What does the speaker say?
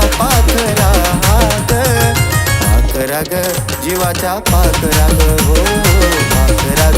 पाखरा हात. पाखरा जीवाचा पाखरा ग हो. पाखरा